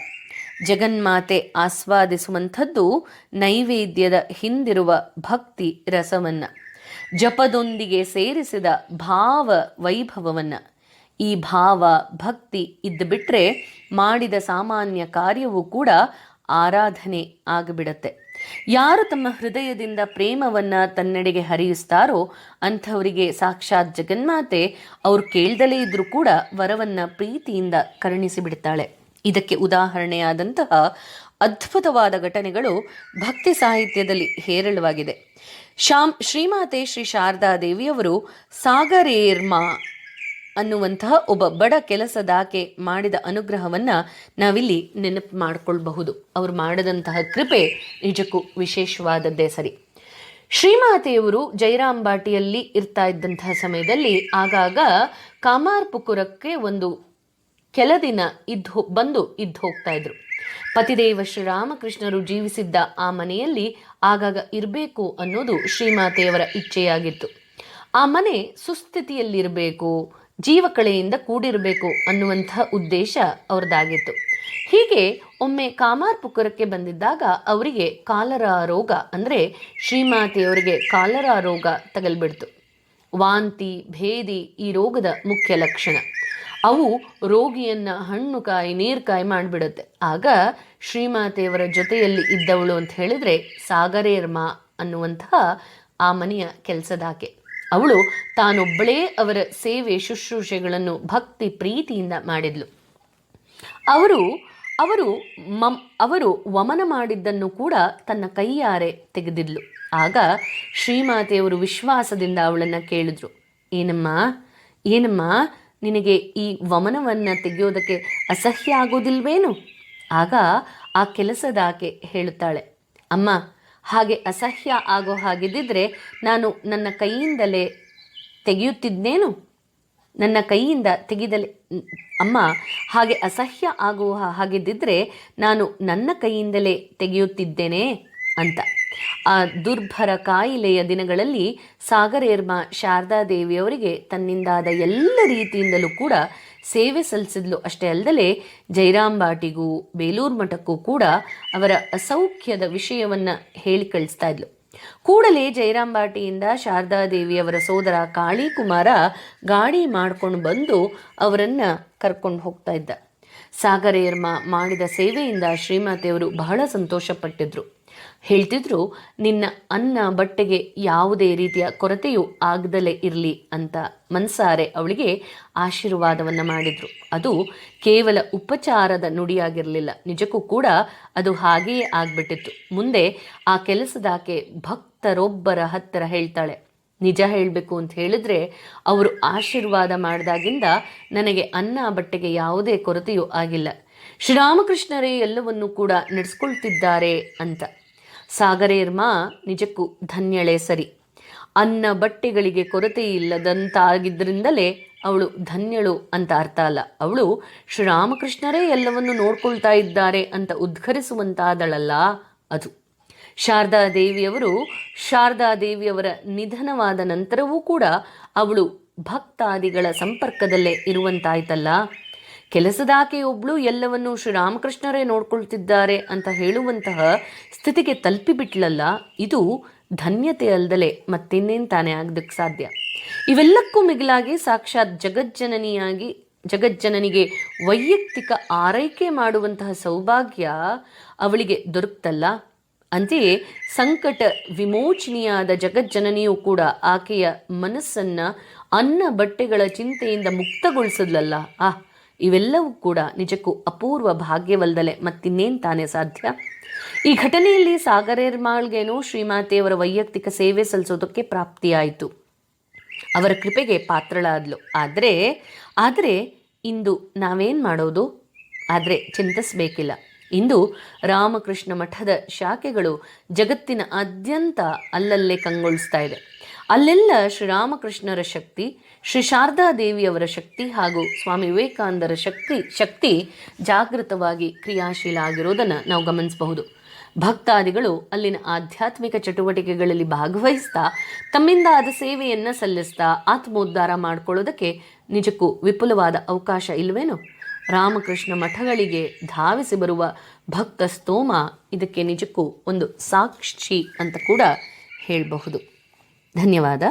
ಜಗನ್ಮಾತೆ ಆಸ್ವಾದಿಸುವಂಥದ್ದು ನೈವೇದ್ಯದ ಹಿಂದಿರುವ ಭಕ್ತಿ ರಸವನ್ನು. ಜಪದೊಂದಿಗೆ ಸೇರಿಸಿದ ಭಾವ ವೈಭವವನ್ನು, ಈ ಭಾವ ಭಕ್ತಿ ಇದ್ದು ಬಿಟ್ಟರೆ ಮಾಡಿದ ಸಾಮಾನ್ಯ ಕಾರ್ಯವೂ ಕೂಡ ಆರಾಧನೆ ಆಗಿಬಿಡತ್ತೆ. ಯಾರು ತಮ್ಮ ಹೃದಯದಿಂದ ಪ್ರೇಮವನ್ನು ತನ್ನೆಡೆಗೆ ಹರಿಯಿಸ್ತಾರೋ ಅಂಥವರಿಗೆ ಸಾಕ್ಷಾತ್ ಜಗನ್ಮಾತೆ ಅವ್ರು ಕೇಳ್ದಲೇ ಇದ್ರೂ ಕೂಡ ವರವನ್ನು ಪ್ರೀತಿಯಿಂದ ಕರುಣಿಸಿ ಬಿಡ್ತಾಳೆ ಇದಕ್ಕೆ ಉದಾಹರಣೆಯಾದಂತಹ ಅದ್ಭುತವಾದ ಘಟನೆಗಳು ಭಕ್ತಿ ಸಾಹಿತ್ಯದಲ್ಲಿ ಹೇರಳವಾಗಿದೆ. ಶಾಮ್, ಶ್ರೀಮಾತೆ ಶ್ರೀ ಶಾರದಾ ದೇವಿಯವರು ಸಾಗರೇರ್ಮಾ ಅನ್ನುವಂತಹ ಒಬ್ಬ ಬಡ ಕೆಲಸದಾಕೆ ಮಾಡಿದ ಅನುಗ್ರಹವನ್ನ ನಾವಿಲ್ಲಿ ನೆನಪು ಮಾಡಿಕೊಳ್ಬಹುದು. ಅವರು ಮಾಡಿದಂತಹ ಕೃಪೆ ನಿಜಕ್ಕೂ ವಿಶೇಷವಾದದ್ದೇ ಸರಿ. ಶ್ರೀಮಾತೆಯವರು ಜೈರಾಮ್ ಬಾಟಿಯಲ್ಲಿ ಇರ್ತಾ ಇದ್ದಂತಹ ಸಮಯದಲ್ಲಿ ಆಗಾಗ ಕಾಮಾರ್ ಪುಕುರಕ್ಕೆ ಒಂದು ಕೆಲ ದಿನ ಇದ್ದು ಬಂದು ಇದ್ದು ಹೋಗ್ತಾ ಇದ್ರು. ಪತಿದೇವ ಶ್ರೀರಾಮಕೃಷ್ಣರು ಜೀವಿಸಿದ್ದ ಆ ಮನೆಯಲ್ಲಿ ಆಗಾಗ ಇರಬೇಕು ಅನ್ನೋದು ಶ್ರೀಮಾತೆಯವರ ಇಚ್ಛೆಯಾಗಿತ್ತು. ಆ ಮನೆ ಸುಸ್ಥಿತಿಯಲ್ಲಿರಬೇಕು ಜೀವಕಳೆಯಿಂದ ಕೂಡಿರಬೇಕು ಅನ್ನುವಂತಹ ಉದ್ದೇಶ ಅವ್ರದ್ದಾಗಿತ್ತು ಹೀಗೆ ಒಮ್ಮೆ ಕಾಮಾರ್ ಪುಕುರಕ್ಕೆ ಬಂದಿದ್ದಾಗ ಅವರಿಗೆ ಕಾಲರ ರೋಗ ಅಂದರೆ ಶ್ರೀಮಾತೆಯವರಿಗೆ ಕಾಲರ ರೋಗ ತಗಲ್ಬಿಡ್ತು. ವಾಂತಿ, ಭೇದಿ ಈ ರೋಗದ ಮುಖ್ಯ ಲಕ್ಷಣ. ಅವು ರೋಗಿಯನ್ನ ಹಣ್ಣು ಕಾಯಿ, ನೀರು ಕಾಯಿ ಮಾಡಿಬಿಡುತ್ತೆ. ಆಗ ಶ್ರೀಮಾತೆಯವರ ಜೊತೆಯಲ್ಲಿ ಇದ್ದವಳು ಅಂತ ಹೇಳಿದ್ರೆ ಸಾಗರೇರ್ಮ ಅನ್ನುವಂತಹ ಆ ಮನೆಯ ಕೆಲಸದಾಕೆ. ಅವಳು ತಾನೊಬ್ಬಳೇ ಅವರ ಸೇವೆ ಶುಶ್ರೂಷೆಗಳನ್ನು ಭಕ್ತಿ ಪ್ರೀತಿಯಿಂದ ಮಾಡಿದ್ಲು. ಅವರು ಅವರು ಮಮ್, ಅವರು ವಮನ ಮಾಡಿದ್ದನ್ನು ಕೂಡ ತನ್ನ ಕೈಯಾರೆ ತೆಗೆದಿದ್ಲು. ಆಗ ಶ್ರೀಮಾತೆಯವರು ವಿಶ್ವಾಸದಿಂದ ಅವಳನ್ನು ಕೇಳಿದ್ರು, ಏನಮ್ಮ ಏನಮ್ಮ ನಿನಗೆ ಈ ವಮನವನ್ನು ತೆಗೆಯೋದಕ್ಕೆ ಅಸಹ್ಯ ಆಗೋದಿಲ್ವೇನು? ಆಗ ಆ ಕೆಲಸದಾಕೆ ಹೇಳುತ್ತಾಳೆ, ಅಮ್ಮ, ಹಾಗೆ ಅಸಹ್ಯ ಆಗೋ ಹಾಗಿದ್ದಿದ್ರೆ ನಾನು ನನ್ನ ಕೈಯಿಂದಲೇ ತೆಗೆಯುತ್ತಿದ್ದೇನು ನನ್ನ ಕೈಯಿಂದ ತೆಗೆದಲೆ, ಅಮ್ಮ, ಹಾಗೆ ಅಸಹ್ಯ ಆಗುವ ಹಾಗಿದ್ದಿದ್ರೆ ನಾನು ನನ್ನ ಕೈಯಿಂದಲೇ ತೆಗೆಯುತ್ತಿದ್ದೇನೆ ಅಂತ. ಆ ದುರ್ಭರ ಕಾಯಿಲೆಯ ದಿನಗಳಲ್ಲಿ ಸಾಗರೇರ್ಮ ಶಾರದಾದೇವಿಯವರಿಗೆ ತನ್ನಿಂದಾದ ಎಲ್ಲ ರೀತಿಯಿಂದಲೂ ಕೂಡ ಸೇವೆ ಸಲ್ಲಿಸಿದ್ಲು ಅಷ್ಟೇ ಅಲ್ಲದೆ ಜೈರಾಂಬಾಟಿಗೂ, ಬೇಲೂರು ಮಠಕ್ಕೂ ಕೂಡ ಅವರ ಅಸೌಖ್ಯದ ವಿಷಯವನ್ನ ಹೇಳಿ ಕಳಿಸ್ತಾ ಇದ್ಲು. ಕೂಡಲೇ ಜಯರಾಂಬಾಟಿಯಿಂದ ಶಾರದಾದೇವಿಯವರ ಸೋದರ ಕಾಳಿಕುಮಾರ ಗಾಡಿ ಮಾಡ್ಕೊಂಡು ಬಂದು ಅವರನ್ನು ಕರ್ಕೊಂಡು ಹೋಗ್ತಾ ಇದ್ದ. ಸಾಗರೇರ್ಮ ಮಾಡಿದ ಸೇವೆಯಿಂದ ಶ್ರೀಮಾತೆಯವರು ಬಹಳ ಸಂತೋಷಪಟ್ಟಿದ್ರು. ಹೇಳ್ತಿದ್ರು, ನಿನ್ನ ಅನ್ನ ಬಟ್ಟೆಗೆ ಯಾವುದೇ ರೀತಿಯ ಕೊರತೆಯೂ ಆಗದಲೇ ಇರಲಿ ಅಂತ ಮನ್ಸಾರೆ ಅವಳಿಗೆ ಆಶೀರ್ವಾದವನ್ನು ಮಾಡಿದ್ರು. ಅದು ಕೇವಲ ಉಪಚಾರದ ನುಡಿಯಾಗಿರಲಿಲ್ಲ. ನಿಜಕ್ಕೂ ಕೂಡ ಅದು ಹಾಗೆಯೇ ಆಗ್ಬಿಟ್ಟಿತ್ತು. ಮುಂದೆ ಆ ಕೆಲಸದಾಕೆ ಭಕ್ತರೊಬ್ಬರ ಹತ್ತಿರ ಹೇಳ್ತಾಳೆ, ನಿಜ ಹೇಳಬೇಕು ಅಂತ ಹೇಳಿದ್ರೆ ಅವರು ಆಶೀರ್ವಾದ ಮಾಡಿದಾಗಿಂದ ನನಗೆ ಅನ್ನ ಬಟ್ಟೆಗೆ ಯಾವುದೇ ಕೊರತೆಯೂ ಆಗಿಲ್ಲ. ಶ್ರೀರಾಮಕೃಷ್ಣರೇ ಎಲ್ಲವನ್ನೂ ಕೂಡ ನಡೆಸ್ಕೊಳ್ತಿದ್ದಾರೆ ಅಂತ. ಸಾಗರೇರ್ಮ ನಿಜಕ್ಕೂ ಧನ್ಯಳೆ ಸರಿ. ಅನ್ನ ಬಟ್ಟೆಗಳಿಗೆ ಕೊರತೆ ಇಲ್ಲದಂತಾಗಿದ್ದರಿಂದಲೇ ಅವಳು ಧನ್ಯಳು ಅಂತ ಅರ್ಥ ಅಲ್ಲ. ಅವಳು ಶ್ರೀರಾಮಕೃಷ್ಣರೇ ಎಲ್ಲವನ್ನು ನೋಡ್ಕೊಳ್ತಾ ಇದ್ದಾರೆ ಅಂತ ಉದ್ಘರಿಸುವಂತಾದಳಲ್ಲ ಅದು. ಶಾರದಾ ದೇವಿಯವರು ಶಾರದಾ ದೇವಿಯವರ ನಿಧನವಾದ ನಂತರವೂ ಕೂಡ ಅವಳು ಭಕ್ತಾದಿಗಳ ಸಂಪರ್ಕದಲ್ಲೇ ಇರುವಂತಾಯ್ತಲ್ಲ. ಕೆಲಸದಾಕೆಯೊಬ್ಳು ಎಲ್ಲವನ್ನು ಶ್ರೀರಾಮಕೃಷ್ಣರೇ ನೋಡ್ಕೊಳ್ತಿದ್ದಾರೆ ಅಂತ ಹೇಳುವಂತಹ ಸ್ಥಿತಿಗೆ ತಲುಪಿಬಿಟ್ಲಲ್ಲ, ಇದು ಧನ್ಯತೆ ಅಲ್ದಲೆ ಮತ್ತಿನ್ನೇನು ತಾನೇ ಆಗದಕ್ಕೆ ಸಾಧ್ಯ. ಇವೆಲ್ಲಕ್ಕೂ ಮಿಗಿಲಾಗಿ ಸಾಕ್ಷಾತ್ ಜಗಜ್ಜನನಿಯಾಗಿ, ಜಗಜ್ಜನನಿಗೆ ವೈಯಕ್ತಿಕ ಆರೈಕೆ ಮಾಡುವಂತಹ ಸೌಭಾಗ್ಯ ಅವಳಿಗೆ ದೊರಕ್ತಲ್ಲ. ಅಂತೆಯೇ ಸಂಕಟ ವಿಮೋಚನೆಯಾದ ಜಗಜ್ಜನನಿಯೂ ಕೂಡ ಆಕೆಯ ಮನಸ್ಸನ್ನು ಅನ್ನ ಬಟ್ಟೆಗಳ ಚಿಂತೆಯಿಂದ ಮುಕ್ತಗೊಳಿಸಿದ್ಲಲ್ಲ. ಆ ಇವೆಲ್ಲವೂ ಕೂಡ ನಿಜಕ್ಕೂ ಅಪೂರ್ವ ಭಾಗ್ಯವಲ್ದಲೆ ಮತ್ತಿನ್ನೇನು ತಾನೇ ಸಾಧ್ಯ? ಈ ಘಟನೆಯಲ್ಲಿ ಸಾಗರೇರ್ಮಾಳ್ಗೇನು ಶ್ರೀಮಾತೆಯವರ ವೈಯಕ್ತಿಕ ಸೇವೆ ಸಲ್ಲಿಸೋದಕ್ಕೆ ಪ್ರಾಪ್ತಿಯಾಯಿತು. ಅವರ ಕೃಪೆಗೆ ಪಾತ್ರಳಾದ್ಲು. ಆದರೆ ಆದರೆ ಇಂದು ನಾವೇನು ಮಾಡೋದು? ಆದರೆ ಚಿಂತಿಸಬೇಕಿಲ್ಲ. ಇಂದು ರಾಮಕೃಷ್ಣ ಮಠದ ಶಾಖೆಗಳು ಜಗತ್ತಿನ ಆದ್ಯಂತ ಅಲ್ಲಲ್ಲೇ ಕಂಗೊಳಿಸ್ತಾ ಇದೆ. ಅಲ್ಲೆಲ್ಲ ಶ್ರೀರಾಮಕೃಷ್ಣರ ಶಕ್ತಿ ಶ್ರೀ ಶಾರದಾ ದೇವಿಯವರ ಶಕ್ತಿ ಹಾಗೂ ಸ್ವಾಮಿ ವಿವೇಕಾನಂದರ ಶಕ್ತಿ ಶಕ್ತಿ ಜಾಗೃತವಾಗಿ ಕ್ರಿಯಾಶೀಲ ಆಗಿರೋದನ್ನು ನಾವು ಗಮನಿಸಬಹುದು. ಭಕ್ತಾದಿಗಳು ಅಲ್ಲಿನ ಆಧ್ಯಾತ್ಮಿಕ ಚಟುವಟಿಕೆಗಳಲ್ಲಿ ಭಾಗವಹಿಸ್ತಾ, ತಮ್ಮಿಂದ ಆದ ಸೇವೆಯನ್ನು ಸಲ್ಲಿಸ್ತಾ ಆತ್ಮೋದ್ಧಾರ ಮಾಡಿಕೊಳ್ಳೋದಕ್ಕೆ ನಿಜಕ್ಕೂ ವಿಪುಲವಾದ ಅವಕಾಶ ಇಲ್ವೇನು? ರಾಮಕೃಷ್ಣ ಮಠಗಳಿಗೆ ಧಾವಿಸಿ ಬರುವ ಭಕ್ತ ಸ್ತೋಮ ಇದಕ್ಕೆ ನಿಜಕ್ಕೂ ಒಂದು ಸಾಕ್ಷಿ ಅಂತ ಕೂಡ ಹೇಳಬಹುದು. ಧನ್ಯವಾದ.